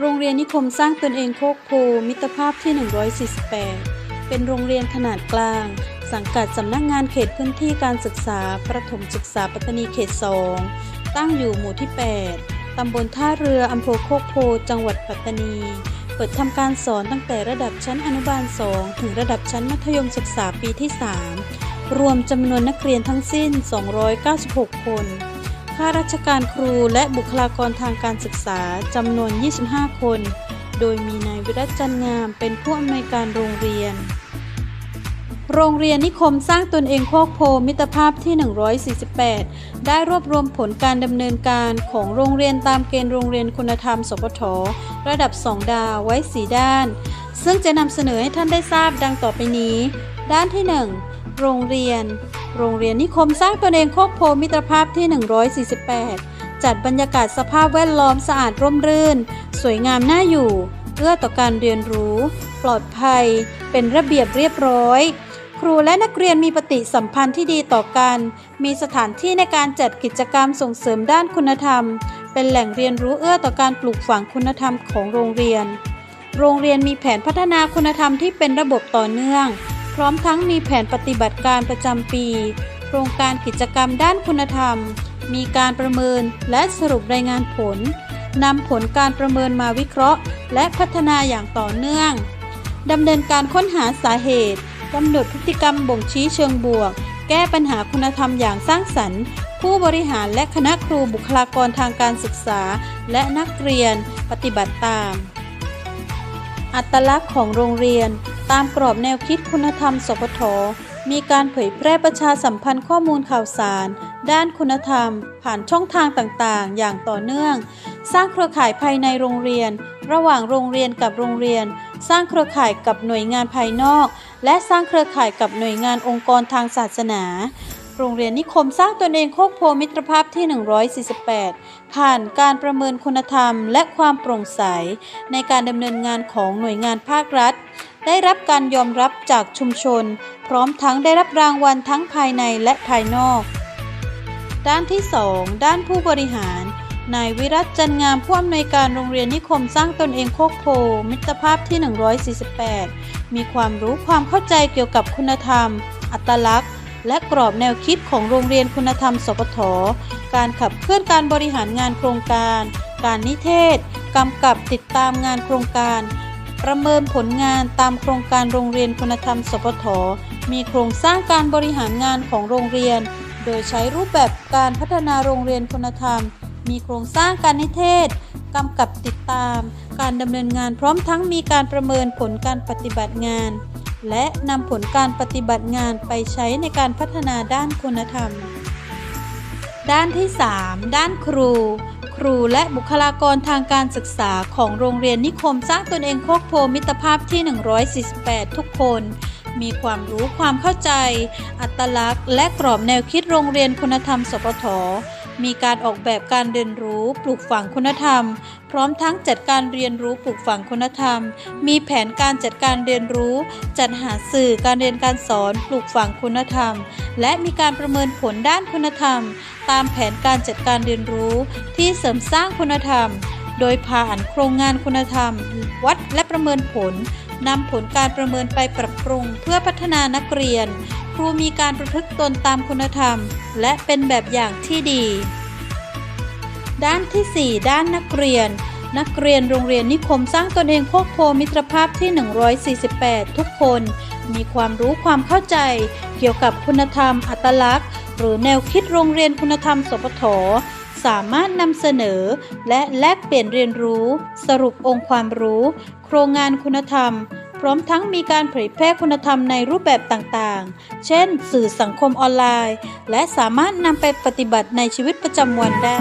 โรงเรียนนิคมสร้างตนเองโคกโพมิตรภาพที่ 148 เป็นโรงเรียนขนาดกลาง สังกัดสำนักงานเขตพื้นที่การศึกษา ประถมศึกษาปัตตานีเขต 2 ตั้งอยู่หมู่ที่ 8 ตำบลท่าเรืออำเภอโคกโพ จังหวัดปัตตานี เปิดทำการสอนตั้งแต่ระดับชั้นอนุบาล 2 ถึงระดับชั้นมัธยมศึกษาปีที่ 3 รวมจำนวนนักเรียนทั้งสิ้น 296 คน ข้าราชการครูและบุคลากรทางการศึกษาจำนวน 25 คน โดยมีนายวิรัตจันงามเป็นผู้อำนวยการโรงเรียน โรงเรียนนิคมสร้างตนเองโคกโพมิตรภาพที่ 148 ได้รวบรวมผลการดำเนินการของโรงเรียนตามเกณฑ์โรงเรียนคุณธรรมสปทระดับ 2 ดาวไว้4ด้าน ซึ่งจะนำเสนอให้ท่านได้ทราบดังต่อไปนี้ ด้านที่ 1 โรงเรียน โรงเรียนนิคมสร้างตนเองโคกโพมิตรภาพที่ 148 จัดบรรยากาศสภาพแวดล้อมสะอาดร่มรื่น สวยงามน่าอยู่ เอื้อต่อการเรียนรู้ ปลอดภัย เป็นระเบียบเรียบร้อย ครูและนักเรียนมีปฏิสัมพันธ์ที่ดีต่อกัน มีสถานที่ในการจัดกิจกรรมส่งเสริมด้านคุณธรรม เป็นแหล่งเรียนรู้เอื้อต่อการปลูกฝังคุณธรรมของโรงเรียน โรงเรียนมีแผนพัฒนาคุณธรรมที่เป็นระบบต่อเนื่อง พร้อมทั้งมีแผนปฏิบัติการประจำปี โครงการกิจกรรมด้านคุณธรรม มีการประเมินและสรุปรายงานผลนำผลการประเมินมาวิเคราะห์ และพัฒนาอย่างต่อเนื่องดำเนินการค้นหาสาเหตุกำหนดพฤติกรรมบ่งชี้เชิงบวก แก้ปัญหาคุณธรรมอย่างสร้างสรรค์ ผู้บริหารและคณะครูบุคลากรทางการศึกษา และนักเรียนปฏิบัติตาม อัตลักษณ์ของโรงเรียน ตามกรอบแนวคิดคุณธรรมสปทมีการเผยแพร่ประชาสัมพันธ์ข้อมูลข่าวสาร ด้านคุณธรรม ผ่านช่องทางต่างๆ อย่างต่อเนื่อง สร้างเครือข่ายภายในโรงเรียน ระหว่างโรงเรียนกับโรงเรียน สร้างเครือข่ายกับหน่วยงานภายนอก และสร้างเครือข่ายกับหน่วยงานองค์กรทางศาสนา โรงเรียนนิคมสร้างตนเองโคกโพมิตรภาพที่ 148 ผ่านการประเมินคุณธรรม และความโปร่งใส ในการดำเนินงานของหน่วยงานภาครัฐ ได้รับการยอมรับจากชุมชน พร้อมทั้งได้รับรางวัลทั้งภายในและภายนอก ด้านที่ 2 ด้านผู้บริหาร นายวิรัตจันงามผู้อำนวยการโรงเรียนนิคมสร้างตนเองโคกโพ มิตรภาพที่ 148 มีความรู้ความเข้าใจเกี่ยวกับคุณธรรม อัตลักษณ์ และกรอบแนวคิดของโรงเรียนคุณธรรม สปท การขับเคลื่อนการบริหารงานโครงการ การนิเทศ กำกับติดตามงานโครงการ ประเมินผลงานตามโครงการโรงเรียนคุณธรรมสปทมีโครงสร้างการบริหารงานของโรงเรียน โดยใช้รูปแบบการพัฒนาโรงเรียนคุณธรรม มีโครงสร้างการนิเทศกำกับติดตาม การดำเนินงานพร้อมทั้งมีการประเมินผลการปฏิบัติงาน และนำผลการปฏิบัติงานไปใช้ในการพัฒนาด้านคุณธรรม ด้านที่ 3 ด้านครู รูและบุคลากรทางการศึกษาของโรงเรียนนิคมสร้างตนเองโคกโพมิตรภาพที่ 148 ทุกคน มีความรู้ความเข้าใจ อัตลักษณ์ และกรอบแนวคิดโรงเรียนคุณธรรมสปท มีการออกแบบการเรียนรู้ปลูกฝังคุณธรรม พร้อมทั้งจัดการเรียนรู้ปลูกฝังคุณธรรม มีแผนการจัดการเรียนรู้ จัดหาสื่อการเรียนการสอน ปลูกฝังคุณธรรม และมีการประเมินผลด้านคุณธรรม ตามแผนการจัดการเรียนรู้ ที่เสริมสร้างคุณธรรม โดยผ่านโครงงานคุณธรรม วัดและประเมินผลนำผลการประเมินไปปรับปรุงเพื่อพัฒนานักเรียน ครูมีการประพฤติตนตามคุณธรรม และเป็นแบบอย่างที่ดี ด้านทีสี่ 4 ด้านนักเรียน นักเรียนโรงเรียนนิคมสร้างตนเองโคกโพมิตรภาพที่ 148 ทุกคน มีความรู้ความเข้าใจ เกี่ยวกับคุณธรรม อัตลักษณ์ หรือแนวคิดโรงเรียนคุณธรรมสปท สามารถนำเสนอ และแลกเปลี่ยนเรียนรู้ สรุปองค์ความรู้ โครงงานคุณธรรม พร้อมทั้งมีการเผยแพร่คุณธรรมในรูปแบบต่างๆ เช่น สื่อสังคมออนไลน์ และสามารถนำไปปฏิบัติในชีวิตประจำวันได้